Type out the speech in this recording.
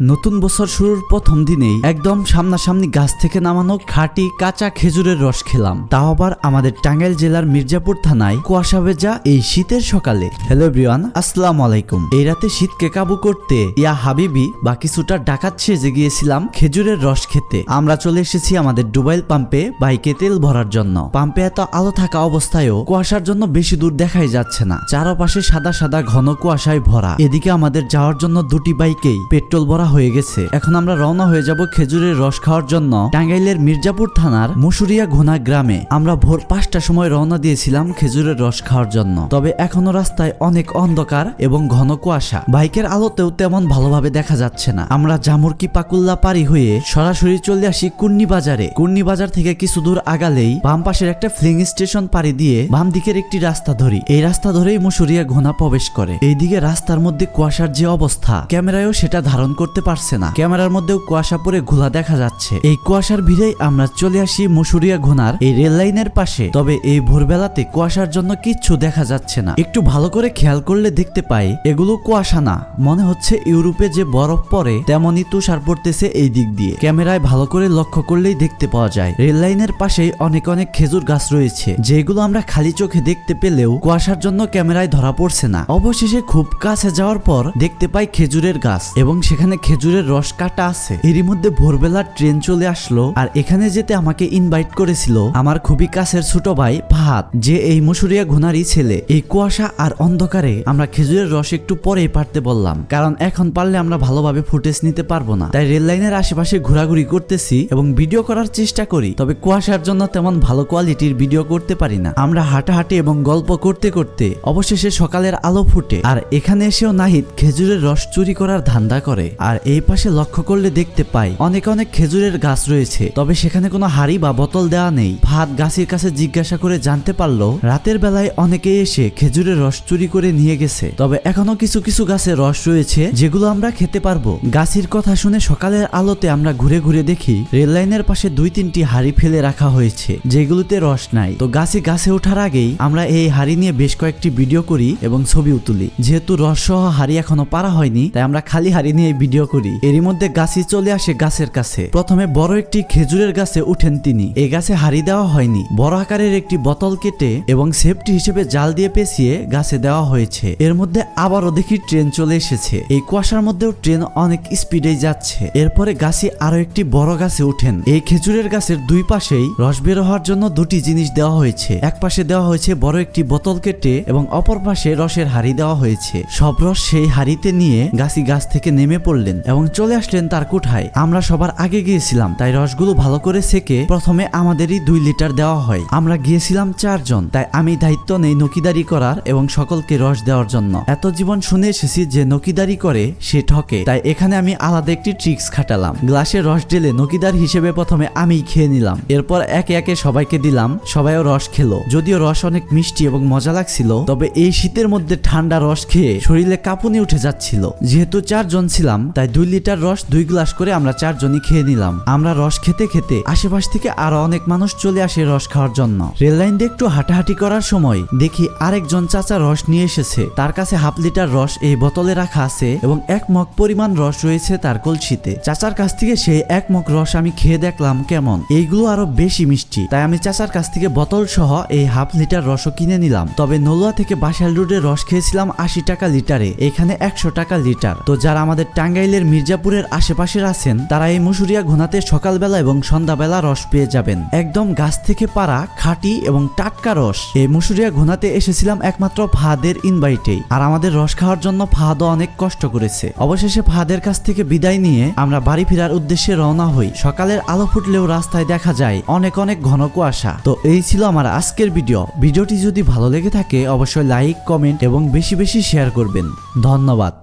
নতুন বছর শুরুর প্রথম দিনেই একদম সামনাসামনি গাছ থেকে নামানো খাঁটি কাঁচা খেজুরের রস খেলাম। তাও আবার আমাদের টাঙ্গাইল জেলার মির্জাপুর থানায় কুয়াশা ভেজা এই শীতের সকালে। হ্যালো এভরিওয়ান আসসালামু আলাইকুম। এই রাতে শীতকে কাবু করতে ইয়া হাবিবি বা কিছুটা ডাকাত সেজে গিয়েছিলাম খেজুরের রস খেতে। আমরা চলে এসেছি আমাদের ডুবাইল পাম্পে বাইকে তেল ভরার জন্য। পাম্পে এত আলো থাকা অবস্থায়ও কুয়াশার জন্য বেশি দূর দেখাই যাচ্ছে না। চারপাশে সাদা সাদা ঘন কুয়াশায় ভরা। এদিকে আমাদের যাওয়ার জন্য দুটি বাইকেই পেট্রোল ভরা হয়ে গেছে। এখন আমরা রওনা হয়ে যাব খেজুরের রস খাওয়ার জন্য টাঙ্গাইলের মির্জাপুর থানার মুসুরিয়া ঘোনা গ্রামে। আমরা ভোর পাঁচটার সময় রওনা দিয়েছিলাম খেজুরের রস খাওয়ার জন্য। তবে এখনও রাস্তায় অনেক অন্ধকার এবং ঘন কুয়াশা। বাইকের আলোতেও তেমন ভালোভাবে দেখা যাচ্ছে না। আমরা জামুরকি পাকুল্লা পারি হয়ে সরাসরি চলে আসি কুন্নি বাজারে কুন্নি বাজার থেকে কিছু দূর আগালেই বাম পাশের একটা ফ্লিং স্টেশন পাড়ি দিয়ে বাম দিকের একটি রাস্তা ধরি। এই রাস্তা ধরেই মুসুরিয়া ঘোনা প্রবেশ করে। এইদিকে রাস্তার মধ্যে কুয়াশার যে অবস্থা, ক্যামেরায়ও সেটা ধারণ করতে পারছে না। ক্যামেরার মধ্যেও কুয়াশা পরে ঘোলা দেখা যাচ্ছে। এই কুয়াশার ভিড়েই আমরা চলে আসি মুসুরিয়া ঘোনার এই রেল লাইনের পাশে। তবে এই ভোরবেলাতে কুয়াশার জন্য কিচ্ছু দেখা যাচ্ছে না। একটু ভালো করে খেয়াল করলে দেখতে পাই, এগুলো কুয়াশা না। মনে হচ্ছে ইউরোপে যে বরফ পড়ে, তেমনই তুষার পড়তেছে এই দিক দিয়ে। ক্যামেরায় ভালো করে লক্ষ্য করলেই দেখতে পাওয়া যায়, রেল লাইনের পাশেই অনেক অনেক খেজুর গাছ রয়েছে। যেগুলো আমরা খালি চোখে দেখতে পেলেও কুয়াশার জন্য ক্যামেরায় ধরা পড়ছে না। অবশেষে খুব কাছে যাওয়ার পর দেখতে পাই খেজুরের গাছ এবং সেখানে খেজুরের রস কাটা আছে। এরই মধ্যে ভোরবেলা ট্রেন চলে আসলো আর এখানে যেতে আমাকে ইনভাইট করেছিল আমার খুবই কাছের ছোট ভাই ভাত যে এই মুসুরিয়া ঘুনারই ছেলে। এই কুয়াশা আর অন্ধকারে আমরা খেজুরের রস একটু পরেই পারতে বললাম, কারণ এখন পারলে আমরা ভালোভাবে ফুটেজ নিতে পারব না। তাই রেল লাইনের আশেপাশে ঘোরাঘুরি করতেছি এবং ভিডিও করার চেষ্টা করি, তবে কুয়াশার জন্য তেমন ভালো কোয়ালিটির ভিডিও করতে পারি না। আমরা হাঁটাহাঁটি এবং গল্প করতে করতে অবশেষে সকালের আলো ফুটে, আর এখানে এসেও নাহিদ খেজুরের রস চুরি করার ধান্দা করে। আর এই পাশে লক্ষ্য করলে দেখতে পাই অনেক অনেক খেজুরের গাছ রয়েছে। তবে সেখানে কোনো হাড়ি বা বোতল দেওয়া নেই। ভাত গাছের কাছে জিজ্ঞাসা করে জানতে পারল রাতের বেলায় অনেকে এসে খেজুরের রস চুরি করে নিয়ে গেছে। তবে এখনও কিছু কিছু গাছে রস রয়েছে যেগুলো আমরা খেতে পারব। গাছের কথা শুনে সকালের আলোতে আমরা ঘুরে ঘুরে দেখি, রেল লাইনের পাশে দুই তিনটি হাড়ি ফেলে রাখা হয়েছে, যেগুলোতে রস নাই। তো গাছে গাছে ওঠার আগেই আমরা এই হাড়ি নিয়ে বেশ কয়েকটি ভিডিও করি এবং ছবিও তুলি। যেহেতু রস সহ হাড়ি এখনও পারা হয়নি, তাই আমরা খালি হাড়ি নিয়ে ভিডিও করি। এরই মধ্যে গাছি চলে আসে গাছের কাছে। প্রথমে বড় একটি খেজুরের গাছে উঠেন তিনি। এই গাছে হাড়ি দেওয়া হয়নি। বড় আকারের একটি বোতল কেটে এবং সেফটি হিসেবে জাল দিয়ে পেঁচিয়ে গাছে দেওয়া হয়েছে। এর মধ্যে আবারও দেখি ট্রেন চলে এসেছে। এই কুয়াশার মধ্যেও ট্রেন অনেক স্পিডে যাচ্ছে। এরপরে গাছে আরও একটি বড় গাছে উঠেন। এই খেজুরের গাছের দুই পাশেই রস বের হওয়ার জন্য দুটি জিনিস দেওয়া হয়েছে। এক পাশে দেওয়া হয়েছে বড় একটি বোতল কেটে এবং অপর পাশে রসের হাড়ি দেওয়া হয়েছে। সব রস সেই হাড়িতে নিয়ে গাছি গাছ থেকে নেমে পড়লেন। এবং চলে আসলেন তার কুঠায়। আমরা সবার আগে গিয়েছিলাম, তাই রসগুলো ভালো করে সেকে প্রথমে আমাদেরই দুই লিটার দেওয়া হয়। আমরা গিয়েছিলাম চারজন, তাই আমি দায়িত্ব নেই নকিদারি করার এবং সকলকে রস দেওয়ার জন্য। এত জীবন শুনে এসেছি যে নকিদারি করে সে ঠকে, তাই এখানে আমি আলাদা একটি ট্রিক্স খাটালাম। গ্লাসে রস ঢেলে নকিদার হিসেবে প্রথমে আমি খেয়ে নিলাম। এরপর একে একে সবাইকে দিলাম, সবাইও রস খেলো। যদিও রস অনেক মিষ্টি এবং মজা লাগছিল, তবে এই শীতের মধ্যে ঠান্ডা রস খেয়ে শরীরে কাঁপুনি উঠে যাচ্ছিল। যেহেতু চারজন ছিলাম, তাই দুই লিটার রস দুই গ্লাস করে আমরা চারজনই খেয়ে নিলাম। আমরা রস খেতে খেতে আশেপাশ থেকে আরও অনেক মানুষ চলে আসে রস খাওয়ার জন্য। রেল লাইন দিয়ে একটু হাঁটাহাঁটি করার সময় দেখি আরেকজন চাচা রস নিয়ে এসেছে। তার কাছে হাফ লিটার রস এই বোতলে রাখা আছে এবং এক মগ পরিমাণ রস রয়েছে তার কলসিতে। চাচার কাছ থেকে সেই এক মগ রস আমি খেয়ে দেখলাম কেমন। এইগুলো আরও বেশি মিষ্টি। তাই আমি চাচার কাছ থেকে বোতল সহ এই হাফ লিটার রসও কিনে নিলাম। তবে নলুয়া থেকে বাসাইল রোডে রস খেয়েছিলাম আশি টাকা লিটারে, এখানে একশো টাকা লিটার। তো যারা আমাদের টাঙ্গাইলের মির্জাপুরের আশেপাশের আছেন, তারা এই মুসুরিয়া ঘোনাতে সকালবেলা এবং সন্ধ্যাবেলা রস পেয়ে যাবেন। একদম গাছ থেকে পারা খাঁটি এবং টাটকা রস। এই মুসুরিয়া ঘোনাতে এসেছিলাম একমাত্র ফাহাদের ইনভাইটেই। আর আমাদের রস খাওয়ার জন্য ফাহাদও অনেক কষ্ট করেছে। অবশেষে ফাহাদের কাছ থেকে বিদায় নিয়ে আমরা বাড়ি ফেরার উদ্দেশ্যে রওনা হই। সকালের আলো ফুটলেও রাস্তায় দেখা যায় অনেক অনেক ঘন কুয়াশা। তো এই ছিল আমার আজকের ভিডিও। ভিডিওটি যদি ভালো লেগে থাকে, অবশ্যই লাইক, কমেন্ট এবং বেশি বেশি শেয়ার করবেন। ধন্যবাদ।